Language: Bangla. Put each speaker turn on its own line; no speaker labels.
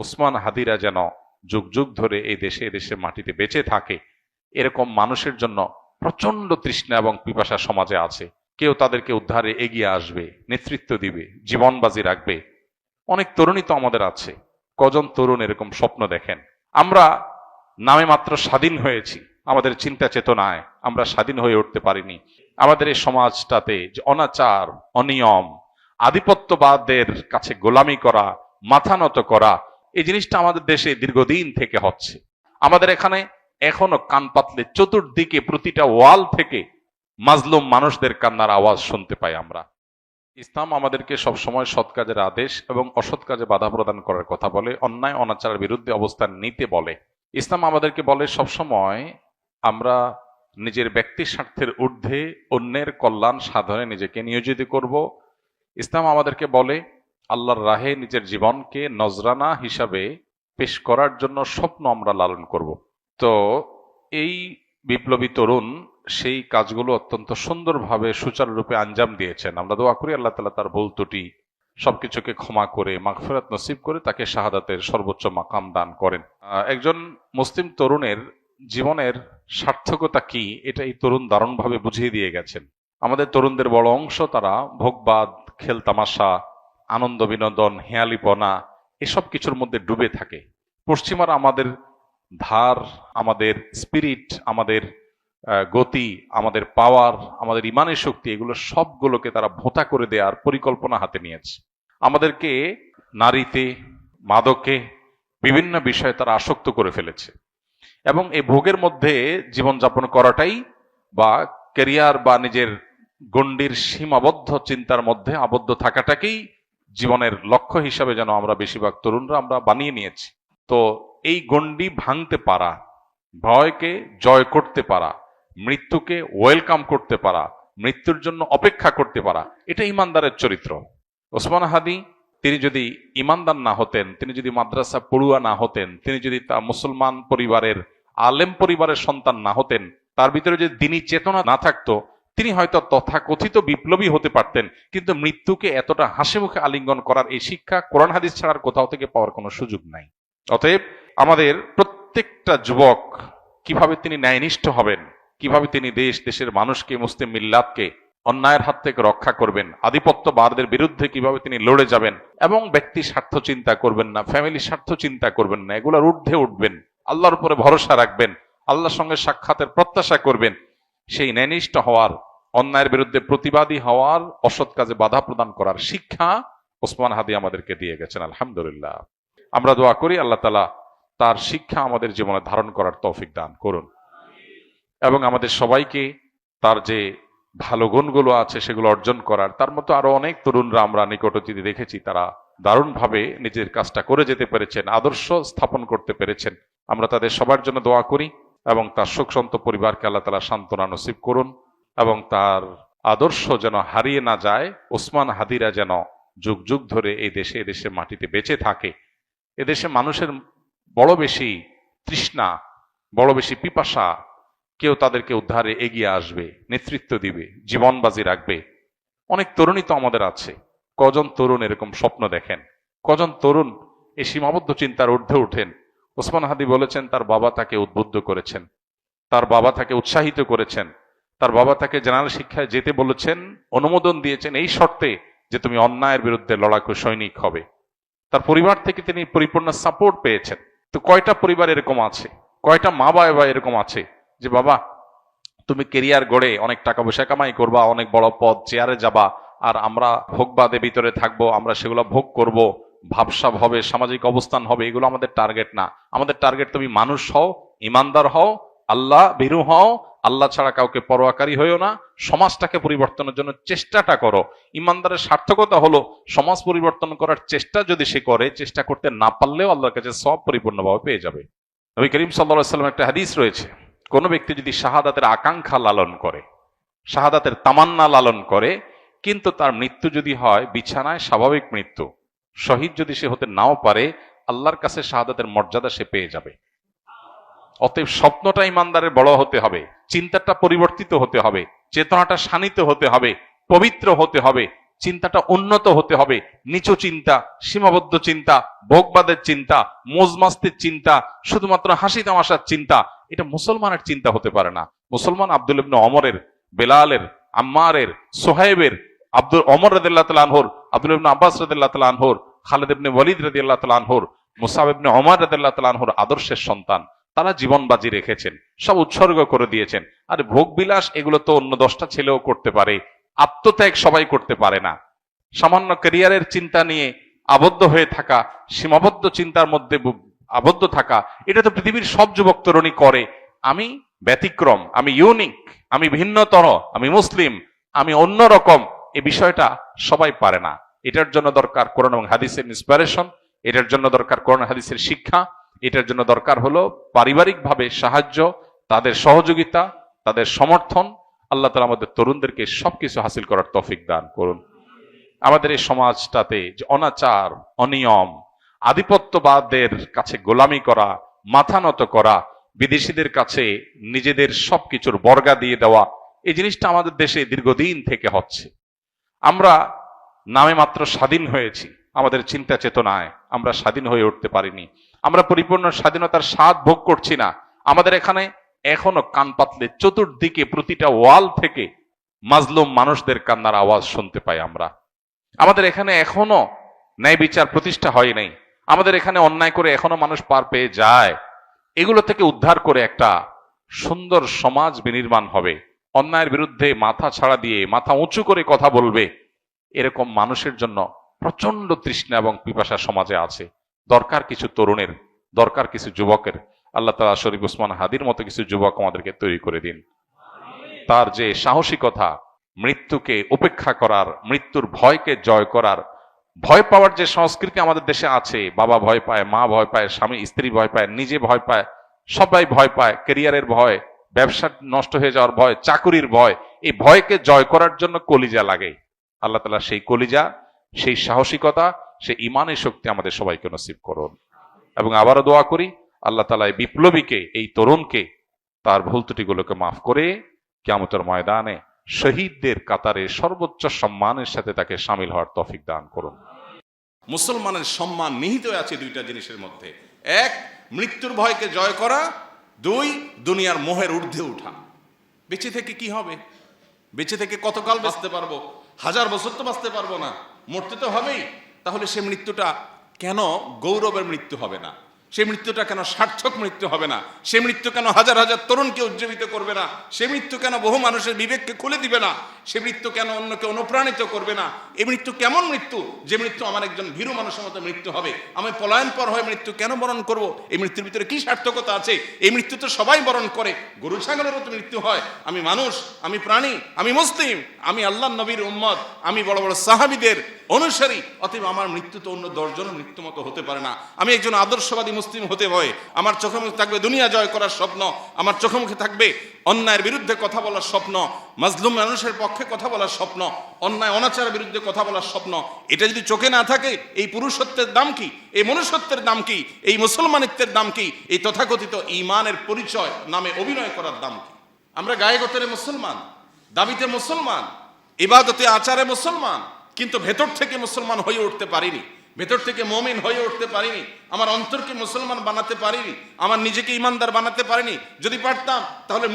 ওসমান হাদিরা যেন যুগ যুগ ধরে এই দেশে এদেশে মাটিতে বেঁচে থাকে, এরকম মানুষের জন্য প্রচণ্ড তৃষ্ণা এবং পিপাসা সমাজে আছে। কেউ তাদেরকে উদ্ধারে এগিয়ে আসবে, নেতৃত্ব দিবে, জীবনবাজি রাখবে। অনেক তরুণী তো আমাদের আছে। কজন তরুণ এরকম স্বপ্ন দেখেন? আমরা নামে মাত্র স্বাধীন হয়েছি। আমাদের চিন্তা চেতনায় আমরা স্বাধীন হয়ে উঠতে পারিনি। আমাদের এই সমাজটাতে যে অনাচার, অনিয়ম, আধিপত্যবাদের কাছে গোলামি করা, মাথা নত করা এই জিনিসটা আমাদের দেশে দীর্ঘদিন থেকে হচ্ছে। আমাদের এখানে এখনও কান পাতলে চতুর্দিকে প্রতিটা ওয়াল থেকে মাজলুম মানুষদের কান্নার আওয়াজ শুনতে পাই আমরা। ইসলাম আমাদেরকে সবসময় সৎ কাজের আদেশ এবং অসৎ কাজে বাধা প্রদান করার কথা বলে, অন্যায়, অনাচারের বিরুদ্ধে অবস্থান নিতে বলে। ইসলাম আমাদেরকে বলে, সবসময় আমরা নিজের ব্যক্তি স্বার্থের ঊর্ধ্বে অন্যের কল্যাণ সাধনে নিজেকে নিয়োজিত করব। ইসলাম আমাদেরকে বলে আল্লাহর রাহে নিজের জীবনকে নজরানা হিসাবে পেশ করার জন্য স্বপ্ন আমরা লালন করব। তো এই বিপ্লবী তরুণ সেই কাজগুলো অত্যন্ত সুন্দরভাবে সুচারুরূপে আঞ্জাম দিয়েছেন। আমরা দোয়া করি আল্লাহ তালা তার ভুল ত্রুটি সবকিছুকে ক্ষমা করে, মাগফিরাত নসিব করে তাকে শাহাদাতের সর্বোচ্চ মাকাম দান করেন। একজন মুসলিম তরুণের জীবনের সার্থকতা কি এটা এই তরুণ দারুণভাবে বুঝিয়ে দিয়ে গেছেন। আমাদের তরুণদের বড় অংশ তারা ভোগবাদ, খেল তামাশা আনন্দ, বিনোদন, হেয়ালিপনা, এসব কিছুর মধ্যে ডুবে থাকে। পশ্চিমারা আমাদের ধার, আমাদের স্পিরিট আমাদের গতি, আমাদের পাওয়ার আমাদের ইমানের শক্তি, এগুলো সবগুলোকে তারা ভোঁতা করে দেওয়ার পরিকল্পনা হাতে নিয়েছে। আমাদেরকে নারীতে, মাদকে বিভিন্ন বিষয়ে তারা আসক্ত করে ফেলেছে। এবং এই ভোগের মধ্যে জীবনযাপন করাটাই বা ক্যারিয়ার বা নিজের গণ্ডির সীমাবদ্ধ চিন্তার মধ্যে আবদ্ধ থাকাটাকেই জীবনের লক্ষ্য হিসাবে যেন আমরা বেশিরভাগ তরুণরা আমরা বানিয়ে নিয়েছি। তো এই গণ্ডি ভাঙতে পারা, ভয়কে জয় করতে পারা, মৃত্যুকে ওয়েলকাম করতে পারা, মৃত্যুর জন্য অপেক্ষা করতে পারা, এটা ইমানদারের চরিত্র। ওসমান হাদি, তিনি যদি ইমানদার না হতেন, তিনি যদি মাদ্রাসা পড়ুয়া না হতেন, তিনি যদি তা মুসলমান পরিবারের, আলেম পরিবারের সন্তান না হতেন, তার ভিতরে যদি দিনী চেতনা না থাকতো তিনি হয়তো তথাকথিত বিপ্লবী হতে পারতেন, কিন্তু মৃত্যুকে এতটা হাসি মুখে আলিঙ্গন করার এই শিক্ষা কোরআন হাদিস ছাড়ার কোথাও থেকে পাওয়ার কোনো সুযোগ নাই। অতএব আমাদের প্রত্যেকটা যুবক কীভাবে তিনি ন্যায়নিষ্ঠ হবেন, কীভাবে তিনি দেশ, দেশের মানুষকে, মুসলিম মিল্লাতকে অন্যায়ের হাত থেকে রক্ষা করবেন, আধিপত্যবাদদের বিরুদ্ধে কীভাবে তিনি লড়ে যাবেন এবং ব্যক্তি স্বার্থ চিন্তা করবেন না ফ্যামিলি স্বার্থ চিন্তা করবেন না, এগুলোর ঊর্ধ্বে উঠবেন, আল্লাহর উপরে ভরসা রাখবেন, আল্লাহর সঙ্গে সাক্ষাতের প্রত্যাশা করবেন, সেই ন্যায়নিষ্ঠ হওয়ার অন্যায়ের বিরুদ্ধে প্রতিবাদী হওয়ার অসৎ কাজে বাধা প্রদান করার শিক্ষা ওসমান হাদি আমাদেরকে দিয়ে গেছেন, আলহামদুলিল্লাহ। আমরা দোয়া করি আল্লাহ তালা তার শিক্ষা আমাদের জীবনে ধারণ করার তৌফিক দান করুন। এবং আমাদের সবাইকে তার যে ভালো গুণগুলো আছে সেগুলো অর্জন করার, তার মতো আরও অনেক তরুণরা আমরা নিকট অতীতে দেখেছি, তারা দারুণভাবে নিজের কাজটা করে যেতে পেরেছেন, আদর্শ স্থাপন করতে পেরেছেন। আমরা তাদের সবার জন্য দোয়া করি এবং তার শোক সন্ত পরিবারকে আল্লাহ তালা সান্ত্বনা নসিব করুন। এবং তার আদর্শ যেন হারিয়ে না যায়, ওসমান হাদিরা যেন যুগ যুগ ধরে এই দেশে এদেশে মাটিতে বেঁচে থাকে। এদেশে মানুষের বড় বেশি তৃষ্ণা, বড় বেশি পিপাসা, কেউ তাদেরকে উদ্ধারে এগিয়ে আসবে, নেতৃত্ব দিবে, জীবনবাজি রাখবে। অনেক তরুণী তো আমাদের আছে। কজন তরুণ এরকম স্বপ্ন দেখেন? কজন তরুণ এই সীমাবদ্ধ চিন্তার ঊর্ধ্বে উঠেন ওসমান হাদি বলেছেন, তার বাবা তাকে উদ্বুদ্ধ করেছেন। তার বাবা তাকে উৎসাহিত করেছেন। তার বাবা তাকে জেনারেল শিক্ষায় যেতে বলেছেন, অনুমোদন দিয়েছেন এই শর্তে যে তুমি অন্যায়ের বিরুদ্ধে লড়াকু সৈনিক হবে। তার পরিবার থেকে তিনি পরিপূর্ণ সাপোর্ট পেয়েছেন। তো কয়টা পরিবার এরকম আছে? কয়টা মা বাবা এরকম আছে যে, বাবা, তুমি কেরিয়ার গড়ে অনেক টাকা পয়সা কামাই করবা, অনেক বড় পদ চেয়ারে যাবা, আর আমরা ভোগবাদে ভিতরে থাকব, আমরা সেগুলো ভোগ করব, ভাবসাব হবে, সামাজিক অবস্থান হবে, এগুলো আমাদের টার্গেট না। আমাদের টার্গেট তুমি মানুষ হও, ইমানদার হও আল্লাহ ভীরু হও, আল্লাহ ছাড়া কাউকে পরোয়াকারী হইও না। সমাজটাকে পরিবর্তনের জন্য চেষ্টাটা করো। ইমানদারের সার্থকতা হলো সমাজ পরিবর্তন করার চেষ্টা যদি সে করে, চেষ্টা করতে না পারলেও আল্লাহর কাছে সব পরিপূর্ণভাবে পেয়ে যাবে। নবী করিম সাল্লা সাল্লাম একটা হাদিস রয়েছে, কোনো ব্যক্তি যদি শাহাদাতের আকাঙ্ক্ষা লালন করে, শাহাদাতের তামান্না লালন করে, কিন্তু তার মৃত্যু যদি হয়, বিছানায় স্বাভাবিক মৃত্যু, শহীদ যদি সে হতে নাও পারে, আল্লাহর কাছে শাহাদাতের মর্যাদা সে পেয়ে যাবে। অতএব স্বপ্নটা ইমানদারের বড় হতে হবে, চিন্তাটা পরিবর্তিত হতে হবে, চেতনাটা শানিত হতে হবে, পবিত্র হতে হবে, চিন্তাটা উন্নত হতে হবে, নিচু চিন্তা, সীমাবদ্ধ চিন্তা, ভোগবাদের চিন্তা, মোজমাস্তির চিন্তা, শুধুমাত্র হাসি তামাশার চিন্তা, এটা মুসলমানের চিন্তা হতে পারে না। মুসলমান আব্দুল ইবনে অমরের বেলালের, আম্মারের সোহেবের আব্দুল অমর রাদিল্লাহ তাআলা আনহুর, আব্দুল ইবনে আব্বাস রাদিল্লাহ তাআলা আনহুর, খালিদ ইবনে ওয়ালিদ রাদিল্লাহ তাআলা আনহুর, মুসাব ইবনে ওমর রাদিল্লাহ তাআলা আনহুর আদর্শের সন্তান। তারা জীবন বাজি রেখেছেন, সব উৎসর্গ করে দিয়েছেন। আর ভোগ বিলাস এগুলো তো অন্য দশটা ছেলেও করতে পারে, আত্মত্যাগ সবাই করতে পারে না। সামান্য ক্যারিয়ারের চিন্তা নিয়ে আবদ্ধ হয়ে থাকা, সীমাবদ্ধ চিন্তার মধ্যে আবদ্ধ থাকা, এটা তো পৃথিবীর সব যুবক তরুণী করে। আমি ব্যতিক্রম, আমি ইউনিক আমি ভিন্নতর, আমি মুসলিম, আমি অন্যরকম এই বিষয়টা সবাই পারে না। এটার জন্য দরকার কোরআন এবং হাদিসের ইন্সপিরেশন এটার জন্য দরকার কোরআন হাদিসের শিক্ষা এটার জন্য দরকার হলো পারিবারিকভাবে সাহায্য, তাদের সহযোগিতা, তাদের সমর্থন। আল্লাহ তালা আমাদের তরুণদেরকে সবকিছু হাসিল করার তৌফিক দান করুন। আমাদের এই সমাজটাতে যে অনাচার, অনিয়ম, আধিপত্যবাদের কাছে গোলামি করা, মাথা নত করা, বিদেশিদের কাছে নিজেদের সবকিছুর বর্গা দিয়ে দেওয়া, এই জিনিসটা আমাদের দেশে দীর্ঘদিন থেকে হচ্ছে। আমরা নামে মাত্র স্বাধীন হয়েছি, আমাদের চিন্তা চেতনায় আমরা স্বাধীন হয়ে উঠতে পারিনি। আমরা পরিপূর্ণ স্বাধীনতার স্বাদ ভোগ করছি না। আমাদের এখানে এখনও কান পাতলে চতুর্দিকে প্রতিটা ওয়াল থেকে মাজলুম মানুষদের কান্নার আওয়াজ শুনতে পাই আমরা। আমাদের এখানে এখনও ন্যায় বিচার প্রতিষ্ঠা হয় নাই। আমাদের এখানে অন্যায় করে এখনও মানুষ পার পেয়ে যায়। এগুলো থেকে উদ্ধার করে একটা সুন্দর সমাজ বিনির্মাণ হবে। অন্যায়ের বিরুদ্ধে মাথা ছাড়া দিয়ে, মাথা উঁচু করে কথা বলবে, এরকম মানুষের জন্য প্রচণ্ড তৃষ্ণা এবং পিপাসা সমাজে আছে। দরকার কিছু তরুণের দরকার কিছু যুবকের। আল্লাহ তালা শরীফ উসমান হাদির মতো কিছু যুবক আমাদেরকে তৈরি করে দিন। তার যে সাহসিকতা মৃত্যুকে উপেক্ষা করার মৃত্যুর ভয়কে জয় করার ভয় পাওয়ার যে সংস্কৃতি আমাদের দেশে আছে বাবা ভয় পায় মা ভয় পায় স্বামী স্ত্রী ভয় পায় নিজে ভয় পায় সবাই ভয় পায় ক্যারিয়ারের ভয় ব্যবসা নষ্ট হয়ে যাওয়ার ভয় চাকুরির ভয় এই ভয়কে জয় করার জন্য কলিজা লাগে। আল্লাহ তালা সেই কলিজা সেই সাহসিকতা সেই ইমানের শক্তি আমাদের সবাইকে নসিব করুন। এবং আবারও দোয়া করি, আল্লাহ তালা এই বিপ্লবীকে, এই তরুণকে, তার ভুল ত্রুটিগুলোকে মাফ করে কিয়ামতের ময়দানে শহীদদের কাতারে সর্বোচ্চ সম্মানের সাথে তাকে সামিল হওয়ার তফিক দান করুন।
মুসলমানের সম্মান নিহিত আছে দুইটা জিনিসের মধ্যে। এক, মৃত্যুর ভয়কে জয় করা। দুই, দুনিয়ার মোহের ঊর্ধ্বে উঠা। বেঁচে থেকে কি হবে? বেঁচে থেকে কতকাল বাঁচতে পারব? হাজার বছর তো বাঁচতে পারব না। মরতে তো হবেই। তাহলে সে মৃত্যুটা কেন গৌরবের মৃত্যু হবে না? সে মৃত্যুটা কেন সার্থক মৃত্যু হবে না? সে মৃত্যু কেন হাজার হাজার তরুণকে উজ্জীবিত করবে না? সে মৃত্যু কেন বহু মানুষের বিবেককে খুলে দিবে না? সে মৃত্যু কেন অন্যকে অনুপ্রাণিত করবে না? এই মৃত্যু কেমন মৃত্যু? যে মৃত্যু আমার একজন ভীরু মানুষের মতো মৃত্যু হবে। আমি পলায়ন পর হয়ে মৃত্যু কেন বরণ করব? এই মৃত্যুর ভিতরে কি সার্থকতা আছে? এই মৃত্যু তো সবাই বরণ করে। গরু ছাগলেরও তো মৃত্যু হয়। আমি মানুষ, আমি প্রাণী, আমি মুসলিম, আমি আল্লাহ নবীর উম্মত, আমি বড় বড় সাহাবিদের অনুসারী। অতএব আমার মৃত্যু তো অন্য দশজনের মৃত্যু মতো হতে পারে না। আমি একজন আদর্শবাদী মুসলিম হতে হয় আমার চোখে মুখে থাকবে দুনিয়া জয় করার স্বপ্ন। আমার চোখে মুখে থাকবে অন্যায়ের বিরুদ্ধে কথা বলার স্বপ্ন। মাজলুম মানুষের পক্ষে কথা বলার স্বপ্ন। অন্যায়, অনাচারের বিরুদ্ধে কথা বলার স্বপ্ন। এটা যদি চোখে না থাকে, এই পুরুষত্বের দাম কি? এই মনুষ্যত্বের দাম কি? এই মুসলমানিত্বের দাম কি? এই তথাকথিত ইমানের পরিচয় নামে অভিনয় করার দাম কি? আমরা গায়ে গোতরে মুসলমান, দাবিতে মুসলমান ইবাদতে আচারে মুসলমান কিন্তু ভেতর থেকে মুসলমান হয়ে উঠতে পারিনি। ভেতর থেকে মমিন হয়ে উঠতে পারিনি। আমার অন্তরকে মুসলমান বানাতে পারিনি। আমার নিজেকে ইমানদার বানাতে পারিনি। যদি পারতাম, তাহলে